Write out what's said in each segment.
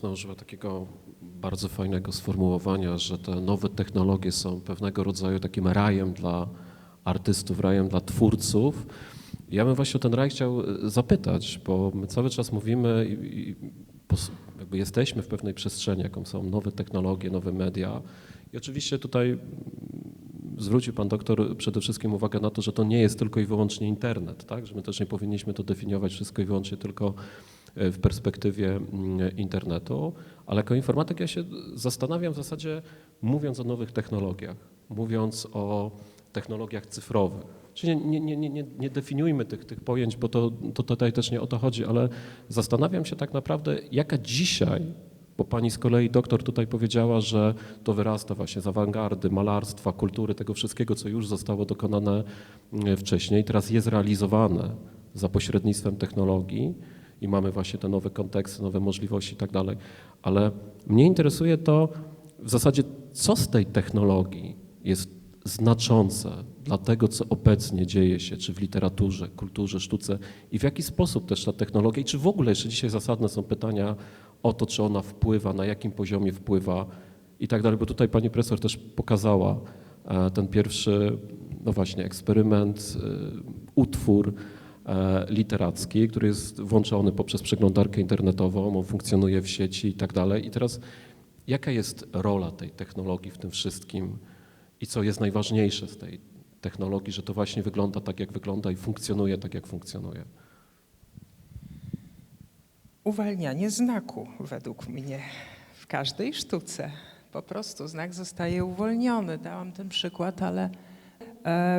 Szczęsna użyła takiego bardzo fajnego sformułowania, że te nowe technologie są pewnego rodzaju takim rajem dla artystów, rajem dla twórców. Ja bym właśnie o ten raj chciał e, zapytać, bo my cały czas mówimy i, i jakby jesteśmy w pewnej przestrzeni, jaką są nowe technologie, nowe media. I oczywiście tutaj mm, zwrócił pan doktor przede wszystkim uwagę na to, że to nie jest tylko i wyłącznie internet, tak? że my też nie powinniśmy to definiować wszystko i wyłącznie tylko w perspektywie mm, internetu, ale jako informatyk ja się zastanawiam w zasadzie, mówiąc o nowych technologiach, mówiąc o technologiach cyfrowych, Czyli nie, nie, nie, nie, nie definiujmy tych, tych pojęć, bo to, to tutaj też nie o to chodzi, ale zastanawiam się tak naprawdę, jaka dzisiaj, bo pani z kolei doktor tutaj powiedziała, że to wyrasta właśnie z awangardy, malarstwa, kultury, tego wszystkiego, co już zostało dokonane mm, wcześniej, teraz jest realizowane za pośrednictwem technologii i mamy właśnie te nowe konteksty, nowe możliwości i tak dalej. Ale mnie interesuje to w zasadzie, co z tej technologii jest znaczące dla tego, co obecnie dzieje się, czy w literaturze, kulturze, sztuce i w jaki sposób też ta technologia, i czy w ogóle jeszcze dzisiaj zasadne są pytania o to, czy ona wpływa, na jakim poziomie wpływa i tak dalej, bo tutaj pani profesor też pokazała e, ten pierwszy, no właśnie, eksperyment, e, utwór literacki, który jest włączony poprzez przeglądarkę internetową, on funkcjonuje w sieci i tak dalej. I teraz jaka jest rola tej technologii w tym wszystkim i co jest najważniejsze z tej technologii, że to właśnie wygląda tak, jak wygląda i funkcjonuje tak, jak funkcjonuje? Uwalnianie znaku według mnie w każdej sztuce. Po prostu znak zostaje uwolniony. Dałam ten przykład, ale e,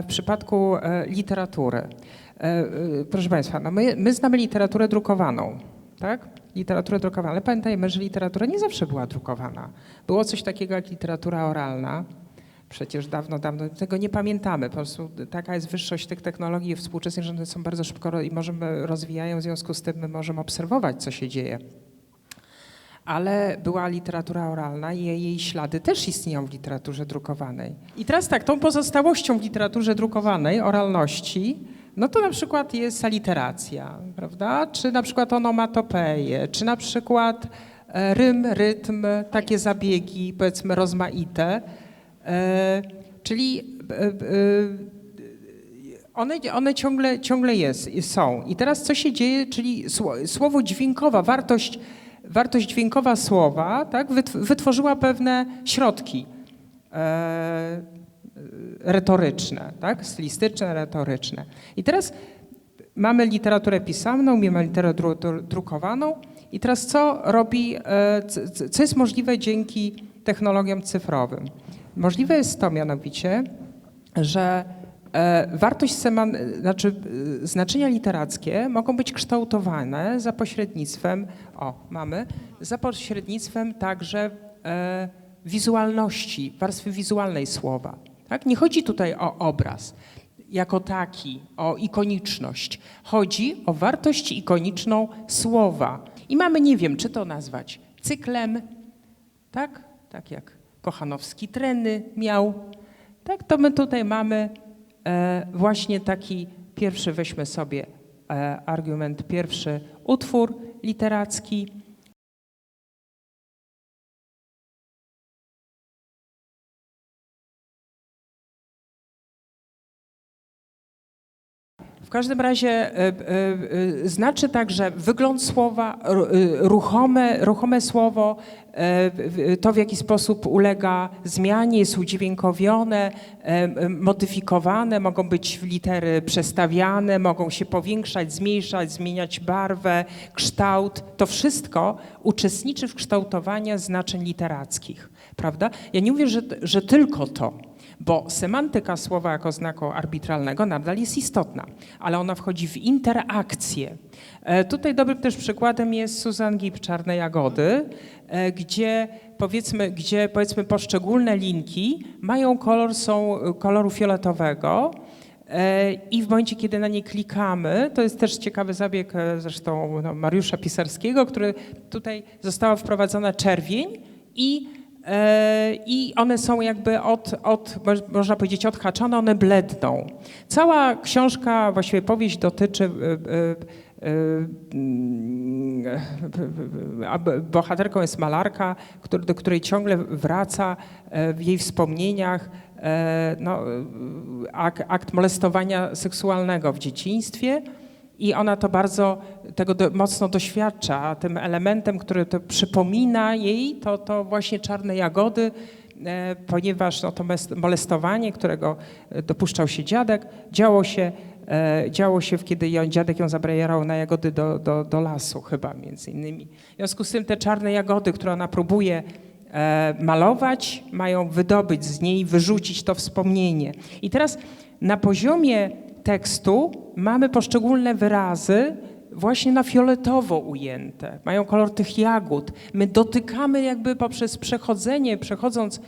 w przypadku e, literatury. E, e, proszę Państwa, no my, my znamy literaturę drukowaną, tak? Literaturę drukowaną, ale pamiętajmy, że literatura nie zawsze była drukowana. Było coś takiego jak literatura oralna. Przecież dawno, dawno tego nie pamiętamy. Po prostu taka jest wyższość tych technologii współczesnych, że one są bardzo szybko i możemy rozwijają, w związku z tym my możemy obserwować, co się dzieje. Ale była literatura oralna i jej ślady też istnieją w literaturze drukowanej. I teraz tak, tą pozostałością w literaturze drukowanej, oralności, no to na przykład jest aliteracja, prawda? Czy na przykład onomatopeje, czy na przykład e, rym, rytm, takie zabiegi, powiedzmy, rozmaite. E, czyli e, one, one ciągle, ciągle jest, są. I teraz co się dzieje, czyli sło- słowo dźwiękowa, wartość, wartość dźwiękowa słowa tak, wytw- wytworzyła pewne środki e, retoryczne, tak, stylistyczne, retoryczne. I teraz mamy literaturę pisemną, mamy literaturę dru- drukowaną i teraz co robi, e, co jest możliwe dzięki technologiom cyfrowym? Możliwe jest to mianowicie, że wartość seman, znaczy e, znaczenia literackie mogą być kształtowane za pośrednictwem, o mamy, za pośrednictwem także e, wizualności, warstwy wizualnej słowa. Tak? Nie chodzi tutaj o obraz jako taki, o ikoniczność. Chodzi o wartość ikoniczną słowa. I mamy, nie wiem, czy to nazwać cyklem, tak? Tak jak Kochanowski treny miał. Tak, to my tutaj mamy e, właśnie taki pierwszy, weźmy sobie e, argument, pierwszy utwór literacki. Każdym razie e, e, e, znaczy także wygląd słowa, ru- ruchome, ruchome słowo, to w jaki sposób ulega zmianie, jest udźwiękowione, modyfikowane, mogą być litery przestawiane, mogą się powiększać, zmniejszać, zmieniać barwę, kształt. To wszystko uczestniczy w kształtowaniu znaczeń literackich, prawda? Ja nie mówię, że, że tylko to. Bo semantyka słowa jako znaku arbitralnego nadal jest istotna, ale ona wchodzi w interakcję. E, Tutaj dobrym też przykładem jest Susan Gibb, Czarne Jagody, e, gdzie powiedzmy, gdzie powiedzmy poszczególne linki mają kolor, są e, koloru fioletowego, I w momencie, kiedy na nie klikamy, to jest też ciekawy zabieg zresztą no, Mariusza Pisarskiego, który tutaj została wprowadzona czerwień i i one są jakby od, od, moż- można powiedzieć, odhaczone, one bledną. Cała książka, właściwie powieść dotyczy e, e, e, bohaterką jest malarka, do której ciągle wraca e, w jej wspomnieniach e, no, akt molestowania seksualnego w dzieciństwie. I ona to bardzo tego do, mocno doświadcza. A tym elementem, który to przypomina jej, to, to właśnie czarne jagody, e, ponieważ no, to molestowanie, którego e, dopuszczał się dziadek, działo się, e, działo się kiedy ją, dziadek ją zabierał na jagody do, do, do lasu chyba między innymi. W związku z tym te czarne jagody, które ona próbuje e, malować, mają wydobyć z niej, wyrzucić to wspomnienie. I teraz na poziomie tekstu mamy poszczególne wyrazy właśnie na fioletowo ujęte. Mają kolor tych jagód. My dotykamy jakby poprzez przechodzenie, przechodząc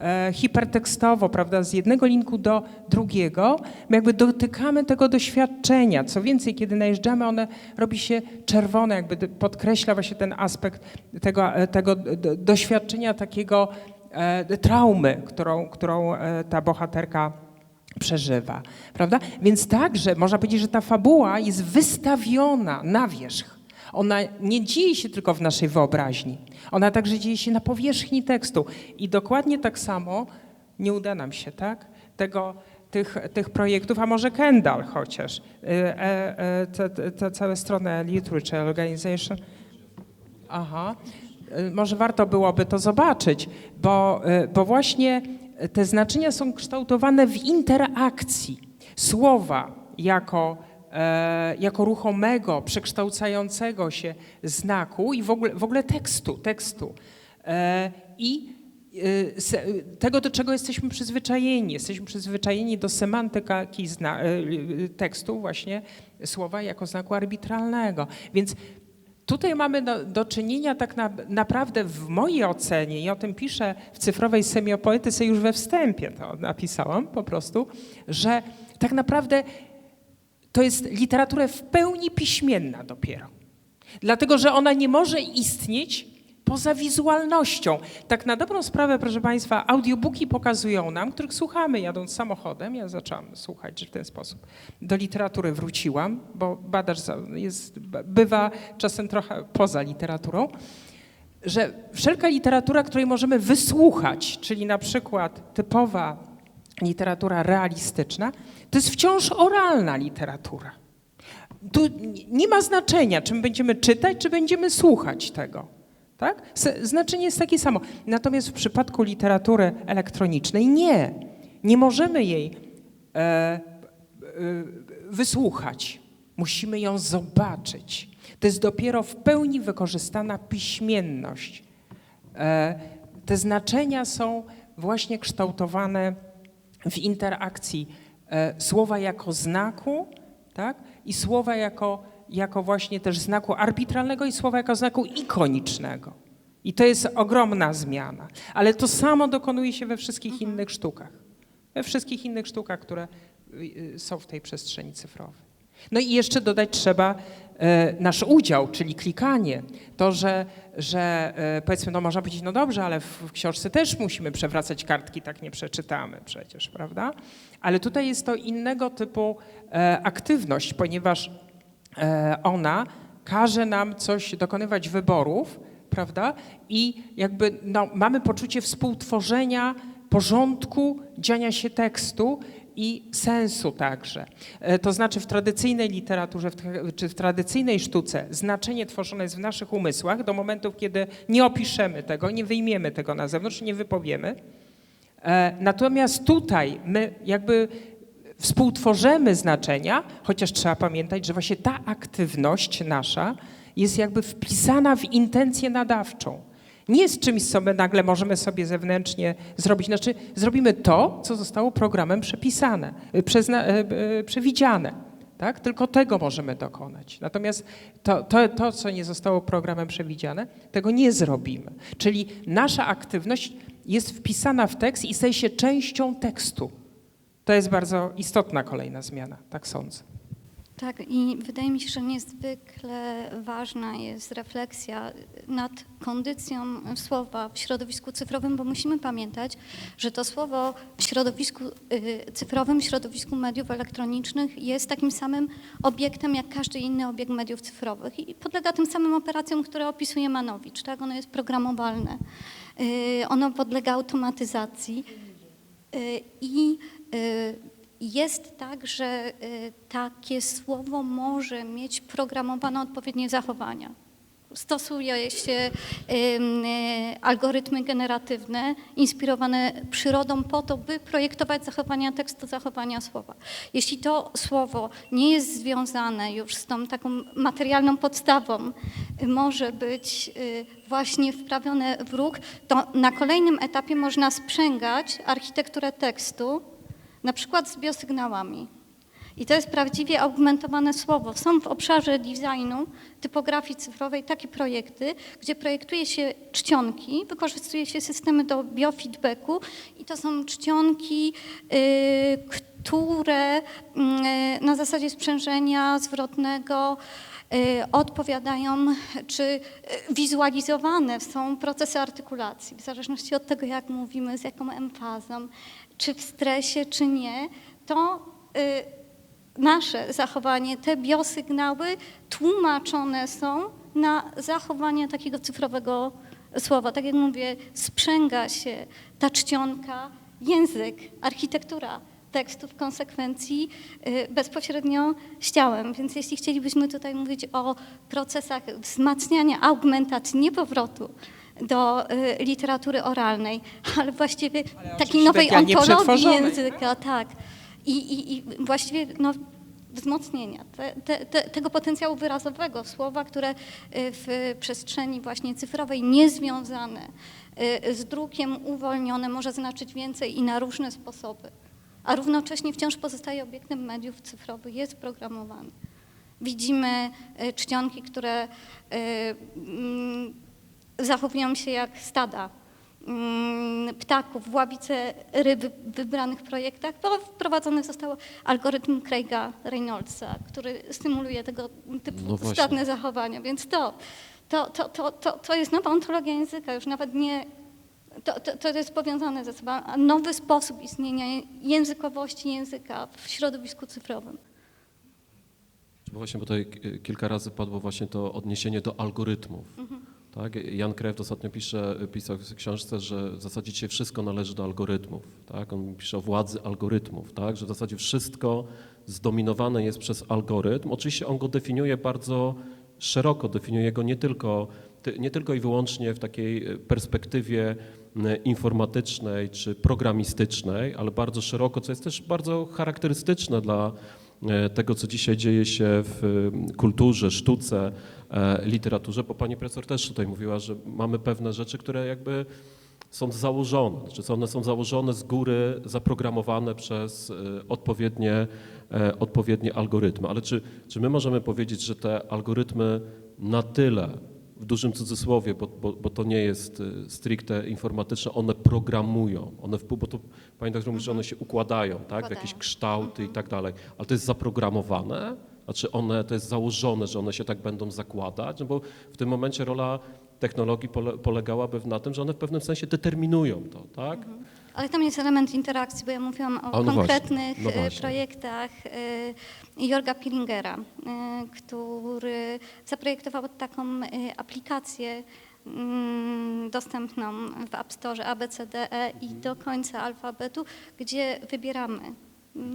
e, hipertekstowo, prawda, z jednego linku do drugiego, my jakby dotykamy tego doświadczenia. Co więcej, kiedy najeżdżamy, one robi się czerwone, jakby podkreśla właśnie ten aspekt tego, e, tego doświadczenia takiego e, traumy, którą, którą e, ta bohaterka przeżywa, prawda? Więc także można powiedzieć, że ta fabuła jest wystawiona na wierzch. Ona nie dzieje się tylko w naszej wyobraźni, ona także dzieje się na powierzchni tekstu. I dokładnie tak samo nie uda nam się, tak? Tego, tych, tych projektów, a może Kendall chociaż, e, e, e, te całe strony Literature Organization, Aha. Y, Może warto byłoby to zobaczyć, bo, y, bo właśnie te znaczenia są kształtowane w interakcji. Słowa jako, e, jako ruchomego, przekształcającego się znaku i w ogóle, w ogóle tekstu, tekstu. E, I se- tego, do czego jesteśmy przyzwyczajeni. Jesteśmy przyzwyczajeni do semantyki tekstu, właśnie słowa jako znaku arbitralnego. Więc Tutaj mamy do, do czynienia tak na, naprawdę w mojej ocenie, i o tym piszę w cyfrowej semiopoetyce już we wstępie, to napisałam po prostu, że tak naprawdę to jest literatura w pełni piśmienna dopiero. Dlatego, że ona nie może istnieć poza wizualnością. Tak na dobrą sprawę, proszę Państwa, audiobooki pokazują nam, których słuchamy jadąc samochodem. Ja zaczęłam słuchać w ten sposób. Do literatury wróciłam, bo badacz jest, bywa czasem trochę poza literaturą że wszelka literatura, której możemy wysłuchać, czyli na przykład typowa literatura realistyczna, to jest wciąż oralna literatura. Tu nie ma znaczenia, czy my będziemy czytać, czy będziemy słuchać tego. Tak? Znaczenie jest takie samo. Natomiast w przypadku literatury elektronicznej nie. Nie możemy jej e, e, wysłuchać. Musimy ją zobaczyć. To jest dopiero w pełni wykorzystana piśmienność. E, te znaczenia są właśnie kształtowane w interakcji e, słowa jako znaku tak? i słowa jako, jako właśnie też znaku arbitralnego i słowa jako znaku ikonicznego. I to jest ogromna zmiana. Ale to samo dokonuje się we wszystkich innych sztukach. We wszystkich innych sztukach, które y, y, są w tej przestrzeni cyfrowej. No i jeszcze dodać trzeba e, nasz udział, czyli klikanie. To, że, że e, powiedzmy, no można powiedzieć, no dobrze, ale w, w książce też musimy przewracać kartki, tak nie przeczytamy przecież, prawda? Ale tutaj jest to innego typu e, aktywność, ponieważ ona każe nam coś dokonywać wyborów, prawda? I jakby no, mamy poczucie współtworzenia porządku dziania się tekstu i sensu także. E, To znaczy w tradycyjnej literaturze w tra- czy w tradycyjnej sztuce znaczenie tworzone jest w naszych umysłach do momentów, kiedy nie opiszemy tego, nie wyjmiemy tego na zewnątrz, nie wypowiemy. E, Natomiast tutaj my jakby współtworzymy znaczenia, chociaż trzeba pamiętać, że właśnie ta aktywność nasza jest jakby wpisana w intencję nadawczą. Nie jest czymś, co my nagle możemy sobie zewnętrznie zrobić. Znaczy, zrobimy to, co zostało programem przepisane, y, przezna, y, y, przewidziane. Tak? Tylko tego możemy dokonać. Natomiast to, to, to, co nie zostało programem przewidziane, tego nie zrobimy. Czyli nasza aktywność jest wpisana w tekst i staje się częścią tekstu. To jest bardzo istotna kolejna zmiana, tak sądzę. Tak, i wydaje mi się, że niezwykle ważna jest refleksja nad kondycją słowa w środowisku cyfrowym, bo musimy pamiętać, że to słowo w środowisku y, cyfrowym, w środowisku mediów elektronicznych jest takim samym obiektem jak każdy inny obiekt mediów cyfrowych i podlega tym samym operacjom, które opisuje Manowicz. Tak? Ono jest programowalne, y, ono podlega automatyzacji. Y, I jest tak, że y, takie słowo może mieć programowane odpowiednie zachowania. Stosuje się y, algorytmy generatywne inspirowane przyrodą po to, by projektować zachowania tekstu, zachowania słowa. Jeśli to słowo nie jest związane już z tą taką materialną podstawą, y, może być y, właśnie wprawione w ruch, to na kolejnym etapie można sprzęgać architekturę tekstu, na przykład z biosygnałami. I to jest prawdziwie augmentowane słowo. Są w obszarze designu, typografii cyfrowej takie projekty, gdzie projektuje się czcionki, wykorzystuje się systemy do biofeedbacku i to są czcionki, y, które y, na zasadzie sprzężenia zwrotnego y, odpowiadają, czy wizualizowane są procesy artykulacji, w zależności od tego, jak mówimy, z jaką emfazą, czy w stresie, czy nie, to y, nasze zachowanie, te biosygnały tłumaczone są na zachowanie takiego cyfrowego słowa. Tak jak mówię, sprzęga się ta czcionka, język, architektura tekstu w konsekwencji y, bezpośrednio z ciałem. Więc jeśli chcielibyśmy tutaj mówić o procesach wzmacniania, augmentacji, nie powrotu do y, literatury oralnej, ale właściwie Ale takiej nowej ontologii języka, tak. I, i, i właściwie no, wzmocnienia te, te, te, tego potencjału wyrazowego słowa, które y, w przestrzeni właśnie cyfrowej niezwiązane y, z drukiem, uwolnione może znaczyć więcej i na różne sposoby, a równocześnie wciąż pozostaje obiektem mediów cyfrowych, jest programowany. Widzimy czcionki, które mm, zachowują się jak stada mm, ptaków, ławice ryby w wybranych projektach, bo wprowadzony został algorytm Craiga Reynoldsa, który stymuluje tego typu No stadne zachowania, więc to, to, to, to, to, to jest nowa ontologia języka, już nawet nie, to, to, to jest powiązane ze sobą, a nowy sposób istnienia językowości języka w środowisku cyfrowym. Bo Właśnie, tutaj kilka razy padło właśnie to odniesienie do algorytmów. Tak? Jan Kreft ostatnio pisze, pisał w książce, że w zasadzie dzisiaj wszystko należy do algorytmów. Tak? On pisze o władzy algorytmów, tak? że w zasadzie wszystko zdominowane jest przez algorytm. Oczywiście on go definiuje bardzo szeroko, definiuje go nie tylko, ty- nie tylko i wyłącznie w takiej perspektywie informatycznej czy programistycznej, ale bardzo szeroko, co jest też bardzo charakterystyczne dla e, tego, co dzisiaj dzieje się w kulturze, sztuce, literaturze, bo pani profesor też tutaj mówiła, że mamy pewne rzeczy, które jakby są założone, znaczy one są założone z góry, zaprogramowane przez e, odpowiednie, e, odpowiednie algorytmy. Ale czy, czy my możemy powiedzieć, że te algorytmy na tyle, w dużym cudzysłowie, bo, bo, bo to nie jest e, stricte informatyczne, one programują, one wpływ, bo to pani doktor mówi, że one się układają, tak, w jakieś kształty i tak dalej, ale to jest zaprogramowane, znaczy one, to jest założone, że one się tak będą zakładać, no bo w tym momencie rola technologii pole, polegałaby na tym, że one w pewnym sensie determinują to, tak? Ale tam jest element interakcji, bo ja mówiłam o no właśnie, konkretnych no e, właśnie. projektach e, Jorga Pillingera, e, który zaprojektował taką aplikację mm, dostępną w App Store ABCDE i do końca alfabetu, gdzie wybieramy,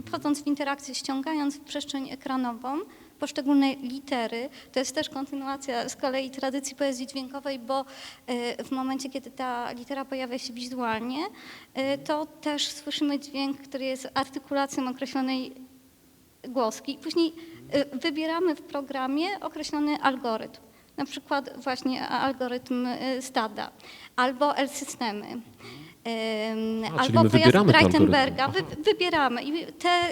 wchodząc w interakcję, ściągając w przestrzeń ekranową, poszczególne litery. To jest też kontynuacja z kolei tradycji poezji dźwiękowej, bo e, w momencie, kiedy ta litera pojawia się wizualnie, e, to też słyszymy dźwięk, który jest artykulacją określonej głoski. Później e, wybieramy w programie określony algorytm. Na przykład właśnie algorytm stada albo L-systemy. A, albo te Breitenberga. Wy, wybieramy i te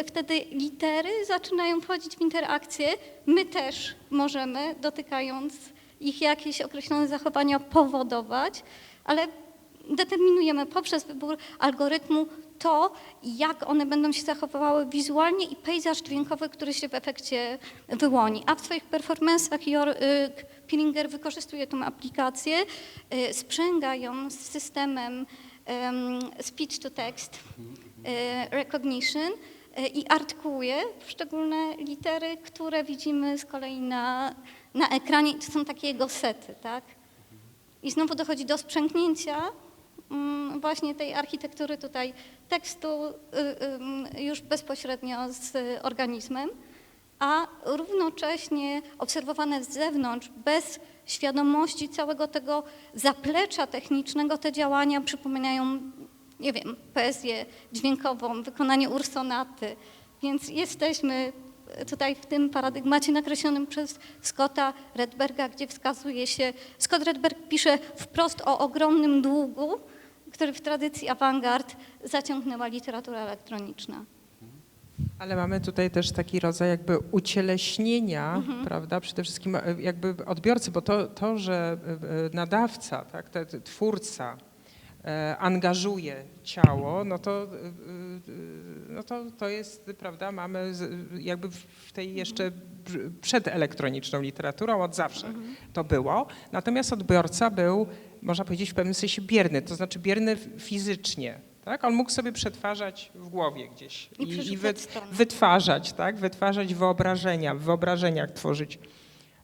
y, wtedy litery zaczynają wchodzić w interakcję. My też możemy, dotykając ich jakieś określone zachowania, powodować, ale determinujemy poprzez wybór algorytmu to, jak one będą się zachowywały wizualnie i pejzaż dźwiękowy, który się w efekcie wyłoni. A w swoich performance'ach Jor, y, Pillinger wykorzystuje tą aplikację, y, sprzęga ją z systemem em, speech to text e, recognition i artykułuje poszczególne litery, które widzimy z kolei na, na ekranie i to są takie jego sety, tak? I znowu dochodzi do sprzęgnięcia właśnie tej architektury tutaj tekstu y, y, już bezpośrednio z organizmem, a równocześnie obserwowane z zewnątrz, bez świadomości całego tego zaplecza technicznego, te działania przypominają, nie wiem, poezję dźwiękową, wykonanie ursonaty, więc jesteśmy tutaj w tym paradygmacie nakreślonym przez Scotta Redberga, gdzie wskazuje się, Scott Redberg pisze wprost o ogromnym długu, który w tradycji awangard zaciągnęła literatura elektroniczna. Ale mamy tutaj też taki rodzaj jakby ucieleśnienia, Mhm. prawda, przede wszystkim e, jakby odbiorcy, bo to, to że e, nadawca, tak, twórca e, angażuje ciało, no to, e, e, no to, to jest, prawda, mamy jakby w- tej jeszcze pr- przedelektroniczną literaturą od zawsze to było, natomiast odbiorca był, można powiedzieć, w pewnym sensie bierny, to znaczy bierny fizycznie, tak? On mógł sobie przetwarzać w głowie gdzieś I wy, strony. wytwarzać, tak? Wytwarzać wyobrażenia, w wyobrażeniach tworzyć.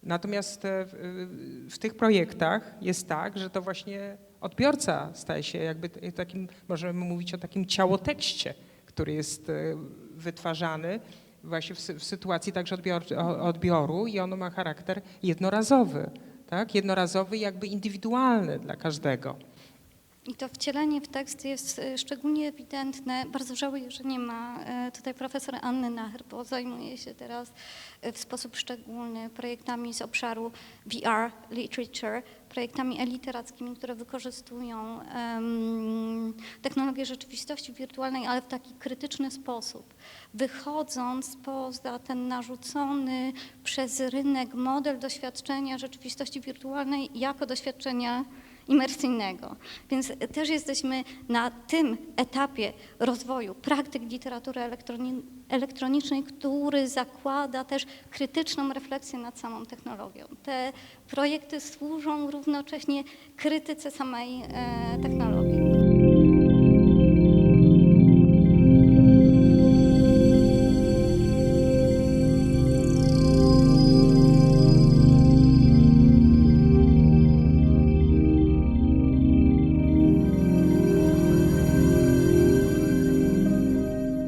Natomiast e, w, w tych projektach jest tak, że to właśnie odbiorca staje się jakby takim, możemy mówić o takim ciałotekście, który jest e, wytwarzany właśnie w, w sytuacji także odbior, odbioru i ono ma charakter jednorazowy, tak? Jednorazowy jakby indywidualny dla każdego. I to wcielenie w tekst jest e, szczególnie ewidentne. Bardzo żałuję, że nie ma e, tutaj profesora Anny Nacher, bo zajmuje się teraz e, w sposób szczególny projektami z obszaru VR literature, projektami eliterackimi, które wykorzystują technologię rzeczywistości wirtualnej, ale w taki krytyczny sposób, wychodząc poza ten narzucony przez rynek model doświadczenia rzeczywistości wirtualnej jako doświadczenia imersyjnego. Więc też jesteśmy na tym etapie rozwoju praktyk literatury elektroni- elektronicznej, który zakłada też krytyczną refleksję nad samą technologią. Te projekty służą równocześnie krytyce samej e, technologii.